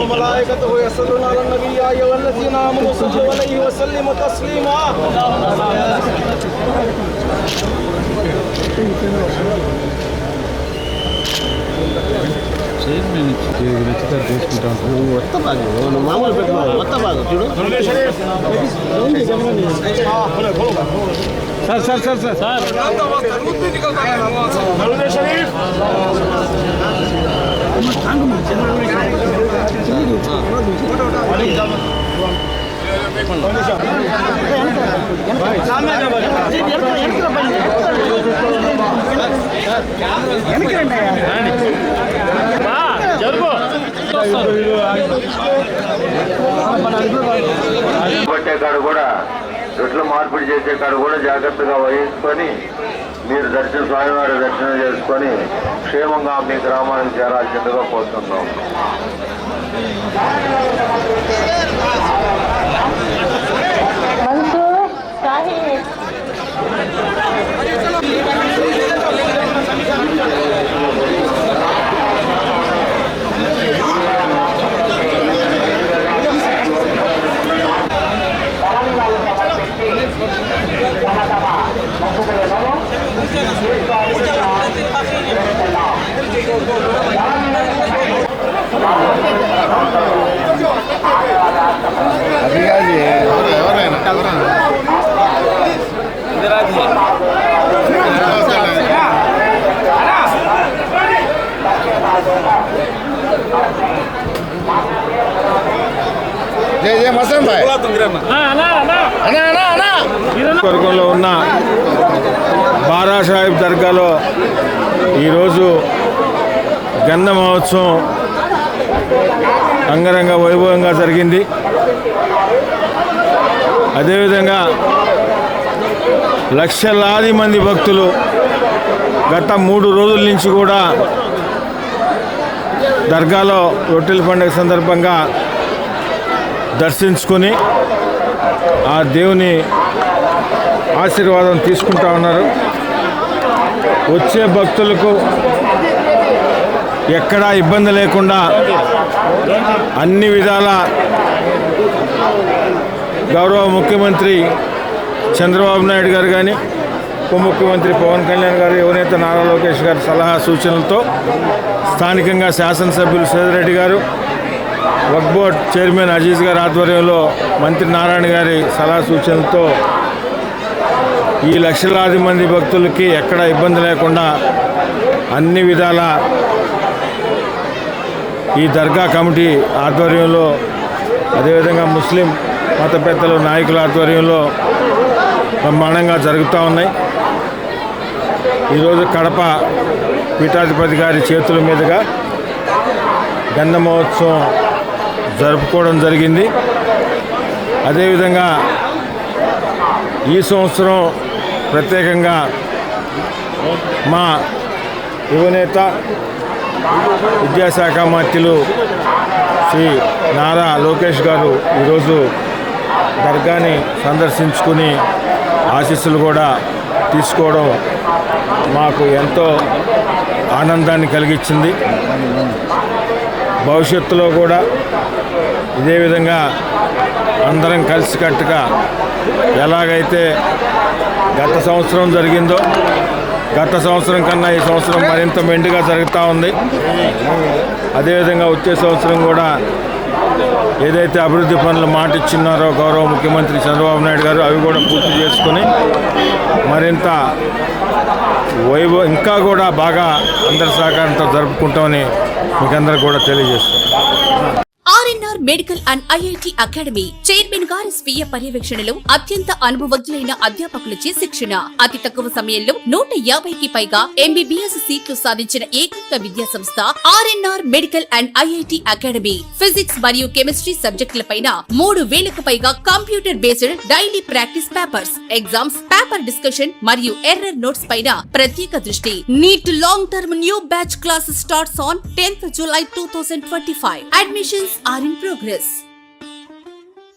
وملائكته يصلون على النبي يا أيها الذين آمنوا صلوا عليه وسلموا تسليما మామూలు పెట్టుకోవాలి మొత్తం బాగా చూడు sir sir sir sir sir పట్టే కాడ కూడా రొట్టెలు మార్పిడి చేసే కాడ కూడా జాగ్రత్తగా వహించుకొని మీరు దర్శనం స్వామివారి దర్శనం చేసుకొని క్షేమంగా మీ గ్రామానికి చేరాల్సిందిగా కోరుతున్నాం. జై మసన్ భాయ్. వర్గంలో ఉన్న బారా సాహిబ్ దర్గాలో ఈరోజు గంధ మహోత్సవం అంగరంగ వైభవంగా జరిగింది. అదేవిధంగా లక్షలాది మంది భక్తులు గత మూడు రోజుల నుంచి కూడా దర్గాలో రొట్టెల పండుగ సందర్భంగా దర్శించుకొని ఆ దేవుని ఆశీర్వాదం తీసుకుంటా ఉన్నారు. వచ్చే భక్తులకు ఎక్కడా ఇబ్బంది లేకుండా అన్ని విధాల గౌరవ ముఖ్యమంత్రి చంద్రబాబు నాయుడు గారు కానీ ఉప ముఖ్యమంత్రి పవన్ కళ్యాణ్ గారు యువనేత నారా లోకేష్ గారి సలహా సూచనలతో స్థానికంగా శాసనసభ్యులు సేదిరెడ్డి గారు వక్ బోర్డ్ చైర్మన్ అజీజ్ గారి ఆధ్వర్యంలో మంత్రి నారాయణ గారి సలహా సూచనలతో ఈ లక్షలాది మంది భక్తులకి ఎక్కడ ఇబ్బంది లేకుండా అన్ని విధాల ఈ దర్గా కమిటీ ఆధ్వర్యంలో అదేవిధంగా ముస్లిం మత పెద్దలు నాయకుల ఆధ్వర్యంలో బ్రహ్మాండంగా జరుగుతూ ఉన్నాయి. ఈరోజు కడప పీఠాధిపతి గారి చేతుల మీదుగా గంధ మహోత్సవం జరుపుకోవడం జరిగింది. అదేవిధంగా ఈ సంవత్సరం ప్రత్యేకంగా మా యువనేత విద్యాశాఖ మంత్రులు శ్రీ నారా లోకేష్ గారు ఈరోజు దర్గాని సందర్శించుకుని ఆశీస్సులు కూడా తీసుకోవడం మాకు ఎంతో ఆనందాన్ని కలిగించింది. భవిష్యత్తులో కూడా ఇదే విధంగా అందరం కలిసికట్టుగా ఎలాగైతే గత సంవత్సరం జరిగిందో గత సంవత్సరం కన్నా ఈ సంవత్సరం మరింత మెండుగా జరుగుతూ ఉంది. అదేవిధంగా వచ్చే సంవత్సరం కూడా ఏదైతే అభివృద్ధి పనులు మాట ఇచ్చిన్నారో గౌరవ ముఖ్యమంత్రి చంద్రబాబు నాయుడు గారు అవి కూడా పూర్తి చేసుకుని మరింత వైభవ ఇంకా కూడా బాగా అందరి సహకారంతో జరుపుకుంటామని మీకందరూ కూడా తెలియజేస్తాం RNR medical and IIT academy chairman గారి స్వీయ పర్యవేక్షణలో అత్యంత అనుభవజ్ఞులైన అధ్యాపకులచే శిక్షణ. అతి తక్కువ సమయంలో నూట యాభైకి పైగా ఎంబీబీఎస్ సీట్లు సాధించిన ఏకైక విద్యా సంస్థ RNR medical and IIT academy. Physics మరియు కెమిస్ట్రీ సబ్జెక్టులపైన మూడు వేలకు పైగా computer based daily practice papers exams paper discussion మరియు ఎర్రర్ నోట్స్ పైన ప్రత్యేక దృష్టి. NEET long term new batch classes starts on tenth July two thousand twenty five. Admissions are in progress.